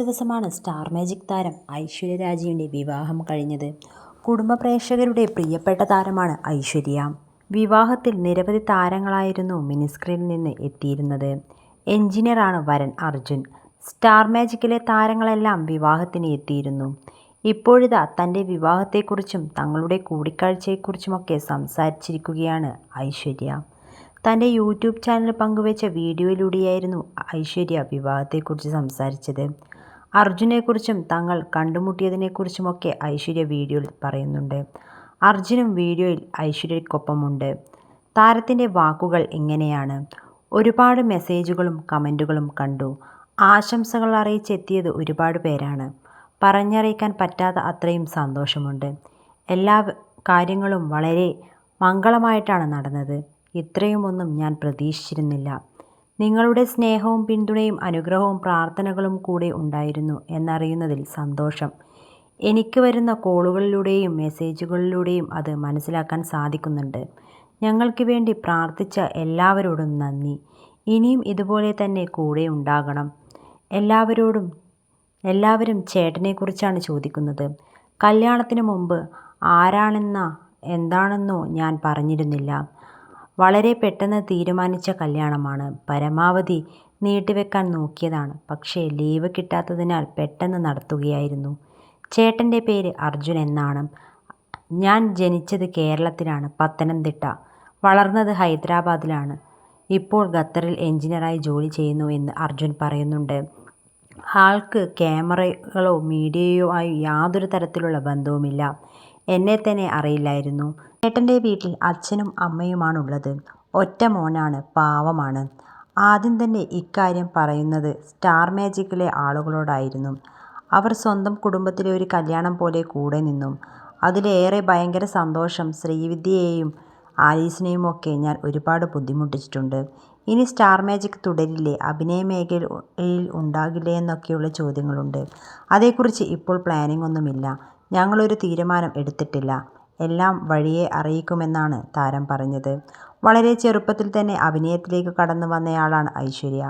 ദിവസമാണ് star magic താരം ഐശ്വര്യ രാജയുടെ വിവാഹം കഴിഞ്ഞത്. കുടുംബ പ്രേക്ഷകരുടെ പ്രിയപ്പെട്ട താരമാണ് ഐശ്വര്യ. വിവാഹത്തിൽ നിരവധി താരങ്ങളായിരുന്നു മിനിസ്ക്രീനിൽ നിന്ന് എത്തിയിരുന്നത്. എഞ്ചിനീയറാണ് വരൻ അർജുൻ. സ്റ്റാർ മാജിക്കിലെ താരങ്ങളെല്ലാം വിവാഹത്തിന് എത്തിയിരുന്നു. ഇപ്പോഴിതാ തന്റെ വിവാഹത്തെക്കുറിച്ചും തങ്ങളുടെ കൂടിക്കാഴ്ചയെക്കുറിച്ചുമൊക്കെ സംസാരിച്ചിരിക്കുകയാണ് ഐശ്വര്യ. തന്റെ യൂട്യൂബ് ചാനൽ പങ്കുവച്ച വീഡിയോയിലൂടെയായിരുന്നു ഐശ്വര്യ വിവാഹത്തെക്കുറിച്ച് സംസാരിച്ചത്. അർജുനെക്കുറിച്ചും തങ്ങൾ കണ്ടുമുട്ടിയതിനെക്കുറിച്ചുമൊക്കെ ഐശ്വര്യ വീഡിയോയിൽ പറയുന്നുണ്ട്. അർജുനും വീഡിയോയിൽ ഐശ്വര്യയ്ക്കൊപ്പമുണ്ട്. താരത്തിന്റെ വാക്കുകൾ എങ്ങനെയാണ്? ഒരുപാട് മെസ്സേജുകളും കമന്റുകളും കണ്ടു. ആശംസകൾ അറിയിച്ചെത്തിയത് ഒരുപാട് പേരാണ്. പറഞ്ഞറിയിക്കാൻ പറ്റാത്ത അത്രയും സന്തോഷമുണ്ട്. എല്ലാ കാര്യങ്ങളും വളരെ മംഗളമായിട്ടാണ് നടന്നത്. ഇത്രയുമൊന്നും ഞാൻ പ്രതീക്ഷിച്ചിരുന്നില്ല. നിങ്ങളുടെ സ്നേഹവും പിന്തുണയും അനുഗ്രഹവും പ്രാർത്ഥനകളും കൂടെ ഉണ്ടായിരുന്നു എന്നറിയുന്നതിൽ സന്തോഷം. എനിക്ക് വരുന്ന കോളുകളിലൂടെയും മെസ്സേജുകളിലൂടെയും അത് മനസ്സിലാക്കാൻ സാധിക്കുന്നുണ്ട്. ഞങ്ങൾക്ക് വേണ്ടി പ്രാർത്ഥിച്ച എല്ലാവരോടും നന്ദി. ഇനിയും ഇതുപോലെ തന്നെ കൂടെ ഉണ്ടാകണം. എല്ലാവരോടും എല്ലാവരും ചേട്ടനെക്കുറിച്ചാണ് ചോദിക്കുന്നത്. കല്യാണത്തിന് മുമ്പ് ആരാണെന്ന എന്താണെന്നോ ഞാൻ പറഞ്ഞിരുന്നില്ല. വളരെ പെട്ടെന്ന് തീരുമാനിച്ച കല്യാണമാണ്. പരമാവധി നീട്ടിവെക്കാൻ നോക്കിയതാണ്. പക്ഷേ ലീവ് കിട്ടാത്തതിനാൽ പെട്ടെന്ന് നടത്തുകയായിരുന്നു. ചേട്ടന്റെ പേര് അർജുൻ എന്നാണ്. ഞാൻ ജനിച്ചത് കേരളത്തിലാണ് പത്തനംതിട്ട. വളർന്നത് ഹൈദരാബാദിലാണ്. ഇപ്പോൾ ഖത്തറിൽ എഞ്ചിനീയറായി ജോലി ചെയ്യുന്നു എന്ന് അർജുൻ പറയുന്നുണ്ട്. ആൾക്ക് ക്യാമറകളോ മീഡിയയോ ആയി യാതൊരു തരത്തിലുള്ള ബന്ധവുമില്ല. എന്നെ തന്നെ അറിയില്ലായിരുന്നു. ചേട്ടന്റെ വീട്ടിൽ അച്ഛനും അമ്മയുമാണുള്ളത്. ഒറ്റ മോനാണ് പാവമാണ്. ആദ്യം തന്നെ ഇക്കാര്യം പറയുന്നത് സ്റ്റാർ മാജിക്കിലെ ആളുകളോടായിരുന്നു. അവർ സ്വന്തം കുടുംബത്തിലെ ഒരു കല്യാണം പോലെ കൂടെ നിന്നും. അതിലേറെ ഭയങ്കര സന്തോഷം ശ്രീവിദ്യയെയും ആലീസിനെയും ഒക്കെ ഞാൻ ഒരുപാട് ബുദ്ധിമുട്ടിച്ചിട്ടുണ്ട്. ഇനി സ്റ്റാർ മാജിക് തുടരില്ലേ? അഭിനയ മേഖലയിൽ ഉണ്ടാകില്ലേ എന്നൊക്കെയുള്ള ചോദ്യങ്ങളുണ്ട്. അതേക്കുറിച്ച് ഇപ്പോൾ പ്ലാനിംഗ് ഒന്നുമില്ല. ഞങ്ങളൊരു തീരുമാനം എടുത്തിട്ടില്ല. എല്ലാം വഴിയെ അറിയിക്കുമെന്നാണ് താരം പറഞ്ഞത്. വളരെ ചെറുപ്പത്തിൽ തന്നെ അഭിനയത്തിലേക്ക് കടന്നു വന്നയാളാണ് ഐശ്വര്യ.